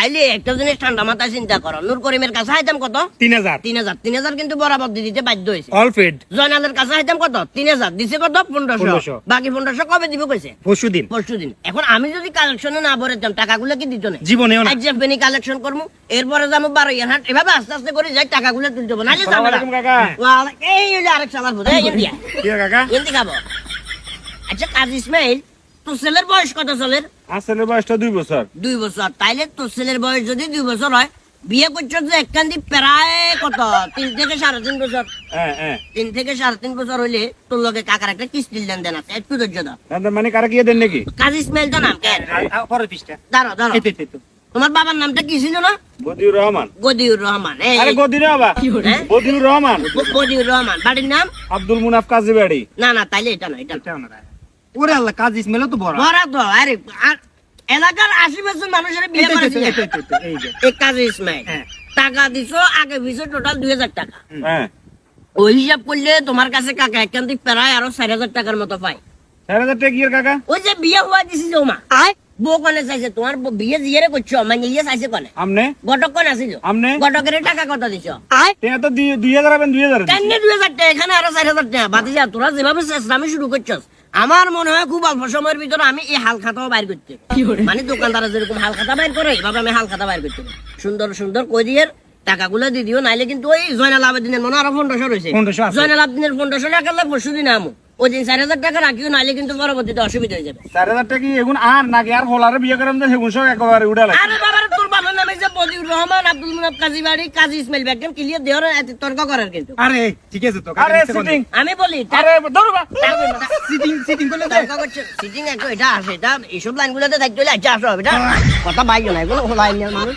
তাইলে একটা জিনিস ঠান্ডা মাথায় চিন্তা করো। নূর করিমের কাছে আইতাম কত? তিন হাজার। তিন হাজার। তিন হাজার কিন্তু বরাবর দিয়ে দিতে বাধ্য হয়েছে। অল পেড জয়নালের কাছে কত? তিন হাজার। দিছে কত? পনেরোশো। 1500 বাকি পনেরোশো কবে দিব কইছে? পরশু দিন পরশু দিন এখন আমি যদি কালেকশনে না ভরেতাম টাকাগুলো কি দিত না? জীবনেও না। আজ পেনি কালেকশন করব এরপরে যাব বারো ইয়ার হাট। এভাবে আস্তে আস্তে করে যাই টাকাগুলো তুলতে হবে। না। এই আরেক সালার বোধ ইন্ডিয়া কাকা? ইন্দি খাব আচ্ছা কাজ ইসমাইল তোর ছেলের বয়স কত ছেলের? আসলে বয়সটা দুই বছর। দুই বছর। তাইলে তোর ছেলের বয়স যদি দুই বছর হয় বিয়ে করছ যে একখান প্রায় কত? তিন থেকে সাড়ে তিন বছর। হ্যাঁ হ্যাঁ। তিন থেকে সাড়ে তিন বছর হইলে তোর লগে কাকার একটা কিস্তি লেনদেন আছে। একটু ধৈর্য দাও মানে কারা গিয়ে দেন নাকি? কাজ ইসমাইল তো নাম কেন পরের পৃষ্ঠা। দাঁড়ো দাঁড়ো তোমার বাবার নামটা কি ছিল না? বদিউর রহমান। গদিউর রহমান আরে গদিরে বাবা। হ্যাঁ? বদিউর রহমান। রহমান। বাড়ির নাম? আব্দুল মুনাফ কাজী বাড়ি। না না তাইলে এটা না এটা না। ওরে আল্লাহ কাজ ইসমাইল তো বড়। বড় তো আরে আর এলাকার আশি বছর মানুষের বিয়ে এই করেছে কাজে ইসমাইল। হ্যাঁ। টাকা দিছো আগে দিছো টোটাল দুই হাজার টাকা। হ্যাঁ। ওই হিসাব করলে তোমার কাছে কাকা একখান থেকে প্রায় আরও চার হাজার টাকার মতো পাই চার হাজার টাকা কি কাকা? ওই যে বিয়ে হওয়া দিছি যে মা বউ কনে চাইছে তোমার বিয়ে জিয়ারে করছ মানে ইয়ে চাইছে কনে। আমনে? গটক কনে আসিল। আমনে? গটকের টাকা কত দিছো? টাকা তো দুই দুই হাজার আবেন দুই হাজার কেন দুই হাজার টাকা? এখানে আরও চার হাজার টাকা। বাতি যা তোরা যেভাবে চেষ্টামি শুরু করছস আমার মনে হয় খুব অল্প সময়ের ভিতরে আমি এই হাল খাতাও বাইর করতে মানে দোকানদারা যেরকম হাল খাতা বাইর করে এইভাবে আমি হাল খাতা বাইর করতে সুন্দর সুন্দর কই দিয়ে টাকাগুলো দিয়ে দিও নাইলে কিন্তু ওই জয়নাল আবেদিনের মনে আরও পনেরোশো রয়েছে। 1500 আছে। জয়নাল আবেদিনের পনেরোশো টাকা পরশু দিন আমু। ওই দিন চার হাজার টাকা রাখিও নাইলে কিন্তু পরবর্তীতে অসুবিধা হয়ে যাবে। চার হাজার টাকা কি এগুন আর নাকি আর হোলারে বিয়ে করেন তো সেগুন সব একেবারে আরে বাবার বাবার যে বদিউর রহমান আব্দুল মুনাব কাজী বাড়ি কাজী ইসমাইল ব্যাগম ক্লিয়ার দেওয়ার তর্ক করার কিন্তু। আরে ঠিক আছে তো আরে সিটিং আমি বলি আরে ধরবা সিটিং সিটিং করলে তর্ক করছে সিটিং একটু এটা আসে এটা এইসব লাইনগুলোতে থাকতে হলে আচ্ছা আসো এটা কথা বাইক না এগুলো লাইন মানুষ